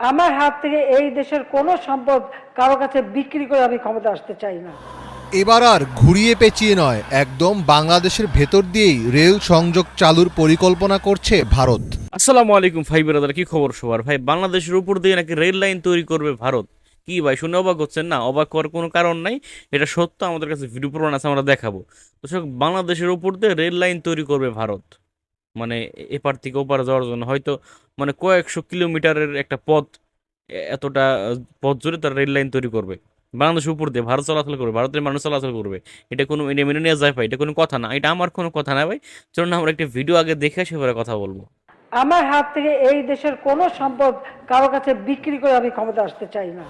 আমার হাত থেকে এই দেশের কোনো সম্পদ কারও কাছে বিক্রি করে আমি ক্ষমতা আসতে চাই না। এবার আর ঘুরিয়ে পেঁচিয়ে নয় একদম বাংলাদেশের ভেতর দিয়েই রেল সংযোগ চালুর পরিকল্পনা করছে ভারত। আসসালামু আলাইকুম ভাই বেরাদার কি খবর সবার? ভাই বাংলাদেশের উপর দিয়ে নাকি রেল লাইন তৈরি করবে ভারত? কি ভাই শুনে অবাক হচ্ছেন না? অবাক হওয়ার কোনো কারণ নাই এটা সত্য আমাদের কাছে ভিডিও প্রমাণ আছে আমরা দেখাবো। দর্শক বাংলাদেশের উপর দিয়ে রেল লাইন তৈরি করবে ভারত। মানে এপার থেকে ওপার যাওয়ার জন্য। হয়তো মানে কয়েকশো কিলোমিটারের একটা পথ এতটা পথ জুড়ে তারা রেল লাইন তৈরি করবে। বাংলাদেশের উপর দিয়ে ভারত চলাচল করবে ভারতের মানুষ চলাচল করবে। এটা কোনো এটা মেনে নেওয়া যায় ভাই এটা কোনো কথা না। এটা আমার কোনো কথা না ভাই। চলুন আমরা একটা ভিডিও আগে দেখে সেবারে কথা বলব। আমার হাত থেকে এই দেশের কোনো সম্পদ কারও কাছে বিক্রি করে আমি ক্ষমতা আসতে চাই না।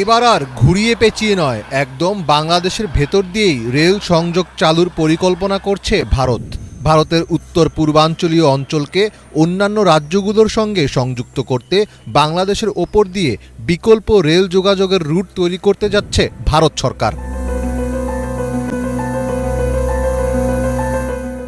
এবার আর ঘুরিয়ে পেঁচিয়ে নয় একদম বাংলাদেশের ভেতর দিয়েই রেল সংযোগ চালুর পরিকল্পনা করছে ভারত। ভারতের উত্তর পূর্বাঞ্চলীয় অঞ্চলকে অন্যান্য রাজ্যগুলোর সঙ্গে সংযুক্ত করতে বাংলাদেশের ওপর দিয়ে বিকল্প রেল যোগাযোগের রুট তৈরি করতে যাচ্ছে ভারত সরকার।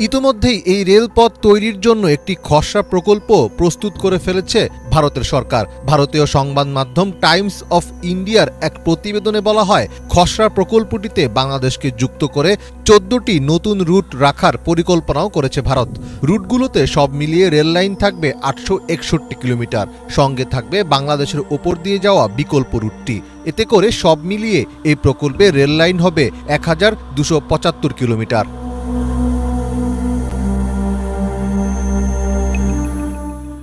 ইতোমধ্যেই এই রেলপথ তৈরির জন্য একটি খসড়া প্রকল্প প্রস্তুত করে ফেলেছে ভারতের সরকার। ভারতীয় সংবাদ মাধ্যম টাইমস অফ ইন্ডিয়ার এক প্রতিবেদনে বলা হয়, খসড়া প্রকল্পটিতে বাংলাদেশকে যুক্ত করে চোদ্দটি নতুন রুট রাখার পরিকল্পনাও করেছে ভারত। রুটগুলোতে সব মিলিয়ে রেল লাইন থাকবে আটশো একষট্টি কিলোমিটার। সঙ্গে থাকবে বাংলাদেশের ওপর দিয়ে যাওয়া বিকল্প রুটটি। এতে করে সব মিলিয়ে এই প্রকল্পে রেল লাইন হবে এক কিলোমিটার।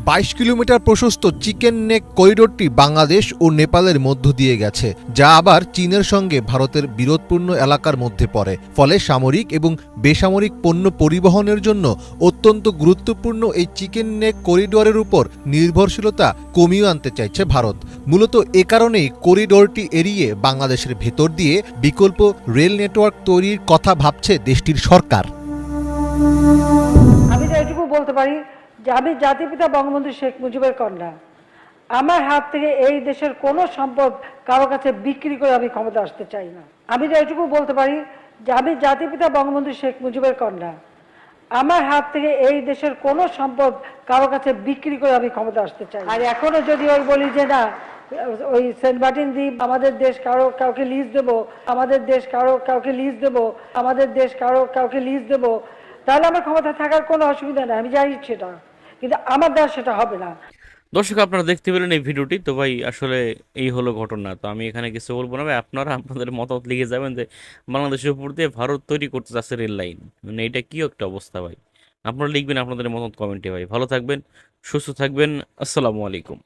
বাইশ কিলোমিটার প্রশস্ত চিকেন নেক করিডোরটি বাংলাদেশ ও নেপালের মধ্য দিয়ে গেছে, যা আবার চীনের সঙ্গে ভারতের বিরোধপূর্ণ এলাকার মধ্যে পড়ে। ফলে সামরিক এবং বেসামরিক পণ্য পরিবহনের জন্য অত্যন্ত গুরুত্বপূর্ণ এই চিকেন নেক করিডোরের উপর নির্ভরশীলতা কমিয়ে আনতে চাইছে ভারত। মূলত এ কারণেই করিডোরটি এড়িয়ে বাংলাদেশের ভেতর দিয়ে বিকল্প রেল নেটওয়ার্ক তৈরির কথা ভাবছে দেশটির সরকার। আমি বলতে পারি যে আমি জাতিপিতা বঙ্গবন্ধু শেখ মুজিবের কন্যা। আমার হাত থেকে এই দেশের কোনো সম্পদ কারও কাছে বিক্রি করে আমি ক্ষমতা আসতে চাই না। আমি তো এটুকু বলতে পারি যে আমি জাতিপিতা বঙ্গবন্ধু শেখ মুজিবের কন্যা। আমার হাত থেকে এই দেশের কোনো সম্পদ কারও কাছে বিক্রি করে আমি ক্ষমতা আসতে চাই। আর এখনও যদি ওই বলি যে না, ওই সেন্ট মার্টিন দ্বীপ, আমাদের দেশ কারও, কাউকে লিজ দেব, আমাদের দেশ কারও, কাউকে লিজ দেব, আমাদের দেশ কারও, কাউকে লিজ দেব তাহলে আমার ক্ষমতা থাকার কোনো অসুবিধা নেই, আমি জানি সেটা কিন্তু আমার দ্বারা সেটা হবে না। দর্শক, আপনারা দেখতে পেলেন এই ভিডিওটি। তো ভাই, আসলে এই হলো ঘটনা। তো আমি এখানে কিছু বলব না ভাই, আপনারা আপনাদের মতামত লিখে যাবেন যে বাংলাদেশের উপর দিয়ে ভারত তৈরি করতে চাচ্ছে রেল লাইন। মানে এটা কি একটা অবস্থা ভাই? আপনারা লিখবেন আপনাদের মতামত কমেন্টে ভাই। ভালো থাকবেন, সুস্থ থাকবেন। আসসালামু আলাইকুম।